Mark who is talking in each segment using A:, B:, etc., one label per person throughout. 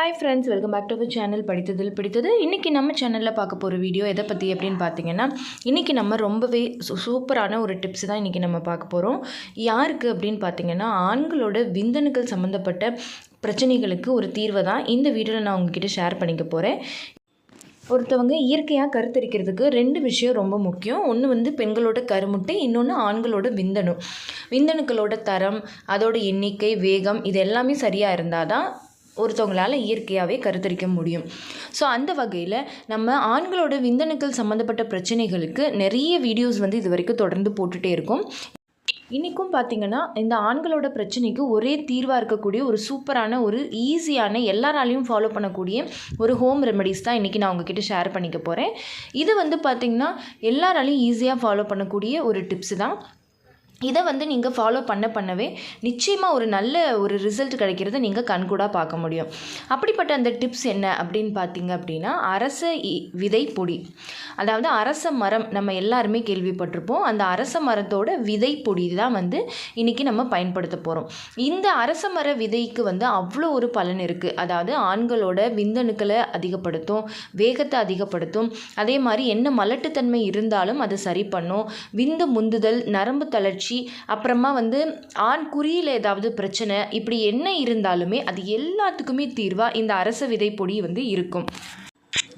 A: Hi friends welcome back to our channel படித்ததில் பிடித்தது இன்றைக்கி நம்ம சேனலில் பார்க்க போகிற வீடியோ எதை பற்றி அப்படின்னு பார்த்தீங்கன்னா இன்றைக்கி நம்ம ரொம்பவே சூ- சூப்பரான ஒரு டிப்ஸ் தான் இன்றைக்கி நம்ம பார்க்க போகிறோம் யாருக்கு அப்படின்னு பார்த்தீங்கன்னா ஆண்களோட விந்தணுக்கள் சம்மந்தப்பட்ட பிரச்சனைகளுக்கு ஒரு தீர்வை தான் இந்த வீடியோவில் நான் உங்ககிட்ட ஷேர் பண்ணிக்க போகிறேன் ஒருத்தவங்க இயற்கையாக கருத்தரிக்கிறதுக்கு ரெண்டு விஷயம் ரொம்ப முக்கியம். ஒன்று வந்து பெண்களோட கருமுட்டை இன்னொன்று ஆண்களோட விந்தணு. விந்தணுக்களோட தரம் அதோட எண்ணிக்கை வேகம் இது எல்லாமே சரியாக இருந்தால் தான் ஒருத்தவங்களால் இயற்கையாகவே கருத்தரிக்க முடியும். ஸோ அந்த வகையில் நம்ம ஆண்களோட விந்தணுக்கள் சம்மந்தப்பட்ட பிரச்சனைகளுக்கு நிறைய வீடியோஸ் வந்து இது வரைக்கும் தொடர்ந்து போட்டுகிட்டே இருக்கும். இன்றைக்கும் பார்த்தீங்கன்னா இந்த ஆண்களோட பிரச்சனைக்கு ஒரே தீர்வாக இருக்கக்கூடிய ஒரு சூப்பரான ஒரு ஈஸியான எல்லாராலையும் ஃபாலோ பண்ணக்கூடிய ஒரு ஹோம் ரெமடிஸ் தான் இன்றைக்கி நான் உங்ககிட்ட ஷேர் பண்ணிக்க போகிறேன் இது வந்து பார்த்திங்கன்னா எல்லாராலையும் ஈஸியாக ஃபாலோ பண்ணக்கூடிய ஒரு டிப்ஸ் தான். இதை வந்து நீங்கள் ஃபாலோ பண்ண பண்ணவே நிச்சயமாக ஒரு நல்ல ஒரு ரிசல்ட் கிடைக்கிறத நீங்கள் கண்கூடாக பார்க்க முடியும். அப்படிப்பட்ட அந்த டிப்ஸ் என்ன அப்படின்னு பார்த்தீங்க அப்படின்னா அரச இ- விதை பொடி அதாவது அரச மரம் நம்ம எல்லாருமே கேள்விப்பட்டிருப்போம். அந்த அரச மரத்தோட விதை பொடி தான் வந்து இன்றைக்கி நம்ம பயன்படுத்த போகிறோம் இந்த அரச மர விதைக்கு வந்து அவ்வளோ ஒரு பலன் இருக்குது அதாவது ஆண்களோட விந்தணுக்களை அதிகப்படுத்தும் வேகத்தை அதிகப்படுத்தும். அதே மாதிரி என்ன மலட்டுத்தன்மை இருந்தாலும் அதை சரி பண்ணும். விந்து முந்துதல் நரம்பு தளர்ச்சி அப்புறமா வந்து ஆண் குறியில் ஏதாவது பிரச்சனை இப்படி என்ன இருந்தாலுமே அது எல்லாத்துக்குமே தீர்வாக இந்த அரச விதை பொடி வந்து இருக்கும்.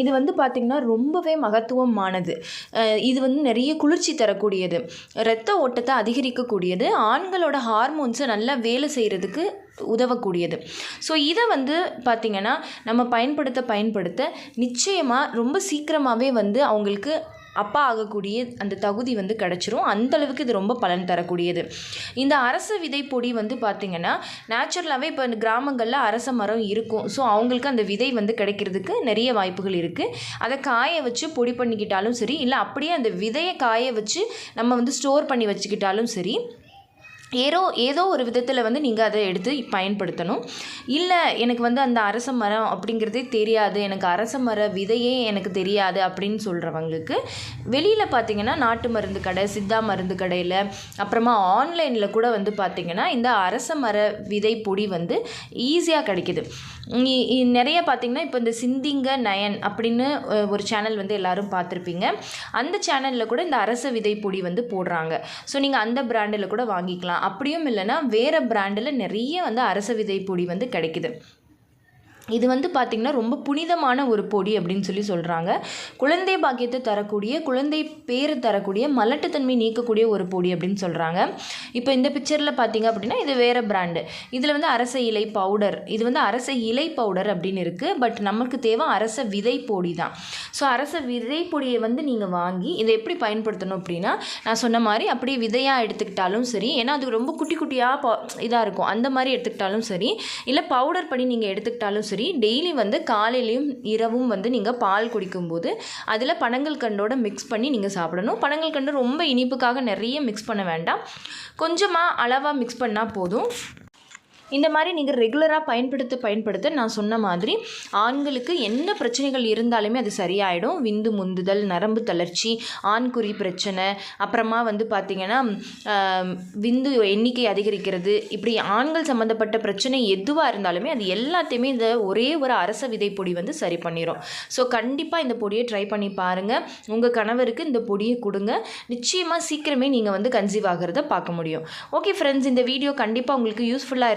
A: இது வந்து பார்த்திங்கன்னா ரொம்பவே மகத்துவமானது. இது வந்து நிறைய குளிர்ச்சி தரக்கூடியது. இரத்த ஓட்டத்தை அதிகரிக்கக்கூடியது. ஆண்களோட ஹார்மோன்ஸை நல்லா வேலை செய்கிறதுக்கு உதவக்கூடியது. ஸோ இதை வந்து பார்த்திங்கன்னா நம்ம பயன்படுத்த பயன்படுத்த நிச்சயமாக ரொம்ப சீக்கிரமாகவே வந்து அவங்களுக்கு அப்பா ஆகக்கூடிய அந்த தகுதி வந்து கிடச்சிரும். அந்த அளவுக்கு இது ரொம்ப பலன் தரக்கூடியது. இந்த அரச விதை பொடி வந்து பார்த்திங்கன்னா நேச்சுரலாகவே இப்போ கிராமங்களில் அரச மரம் இருக்கும். ஸோ அவங்களுக்கு அந்த விதை வந்து கிடைக்கிறதுக்கு நிறைய வாய்ப்புகள் இருக்குது அதை காய வச்சு பொடி பண்ணிக்கிட்டாலும் சரி இல்லை அப்படியே அந்த விதையை காய வச்சு நம்ம வந்து ஸ்டோர் பண்ணி வச்சுக்கிட்டாலும் சரி ஏதோ ஏதோ ஒரு விதத்தில் வந்து நீங்கள் அதை எடுத்து பயன்படுத்தணும். இல்லை எனக்கு வந்து அந்த அரச மரம் அப்படிங்கிறதே தெரியாது. எனக்கு அரச மர விதையே எனக்கு தெரியாது அப்படின்னு சொல்கிறவங்களுக்கு வெளியில் பார்த்தீங்கன்னா நாட்டு மருந்து கடை சித்தா மருந்து கடையில் அப்புறமா ஆன்லைனில் கூட வந்து பார்த்திங்கன்னா இந்த அரச மர விதை பொடி வந்து ஈஸியாக கிடைக்குது. இ- இ- நிறைய பார்த்திங்கன்னா இப்போ இந்த சிந்திங்க நயன் அப்படின்னு ஒரு சேனல் வந்து எல்லோரும் பார்த்துருப்பீங்க அந்த சேனலில் கூட இந்த அரச விதை பொடி வந்து போடுறாங்க. ஸோ நீங்கள் அந்த பிராண்டில் கூட வாங்கிக்கலாம். அப்படியும் இல்லைன்னா வேறு பிராண்டில் நிறைய வந்து அரச விதை பொடி வந்து கிடைக்குது. இது வந்து பார்த்திங்கன்னா ரொம்ப புனிதமான ஒரு பொடி அப்படின்னு சொல்லி சொல்கிறாங்க குழந்தை பாக்கியத்தை தரக்கூடிய குழந்தை பேர் தரக்கூடிய மலட்டுத்தன்மை நீக்கக்கூடிய ஒரு பொடி அப்படின்னு சொல்கிறாங்க இப்போ இந்த பிக்சரில் பார்த்தீங்க அப்படின்னா இது வேறு பிராண்டு இதில் வந்து அரச இலை பவுடர் இது வந்து அரச இலை பவுடர் அப்படின்னு இருக்குது பட் நமக்கு தேவை அரச விதை பொடி தான். ஸோ அரச விதை பொடியை வந்து நீங்கள் வாங்கி இதை எப்படி பயன்படுத்தணும் அப்படின்னா நான் சொன்ன மாதிரி அப்படியே விதையாக எடுத்துக்கிட்டாலும் சரி ஏன்னா அது ரொம்ப குட்டி குட்டியாக இதாக இருக்கும். அந்த மாதிரி எடுத்துக்கிட்டாலும் சரி இல்லை பவுடர் பண்ணி நீங்கள் எடுத்துக்கிட்டாலும் சரி டெய்லி வந்து காலையிலையும் இரவும் வந்து நீங்கள் பால் குடிக்கும்போது அதில் பனங்கள் கண்டோட மிக்ஸ் பண்ணி நீங்கள் சாப்பிடணும். பனங்கள் கண்டு ரொம்ப இனிப்புக்காக நிறைய மிக்ஸ் பண்ண வேண்டாம். கொஞ்சமாக அளவாக மிக்ஸ் பண்ணால் போதும். இந்த மாதிரி நீங்கள் ரெகுலராக பயன்படுத்த பயன்படுத்த நான் சொன்ன மாதிரி ஆண்களுக்கு என்ன பிரச்சனைகள் இருந்தாலுமே அது சரியாயிடும். விந்து முந்துதல் நரம்பு தளர்ச்சி ஆண்குறி பிரச்சனை அப்புறமா வந்து பார்த்திங்கன்னா விந்து எண்ணிக்கை அதிகரிக்கிறது இப்படி ஆண்கள் சம்மந்தப்பட்ட பிரச்சனை எதுவாக இருந்தாலுமே அது எல்லாத்தையுமே இந்த ஒரே ஒரு அரச விதை பொடி வந்து சரி பண்ணிடும் ஸோ கண்டிப்பாக இந்த பொடியை ட்ரை பண்ணி பாருங்கள் உங்கள் கணவருக்கு இந்த பொடியை கொடுங்க. நிச்சயமாக சீக்கிரமே நீங்கள் வந்து கன்சீவ் ஆகிறத பார்க்க முடியும். ஓகே ஃப்ரெண்ட்ஸ் இந்த வீடியோ கண்டிப்பாக உங்களுக்கு யூஸ்ஃபுல்லாக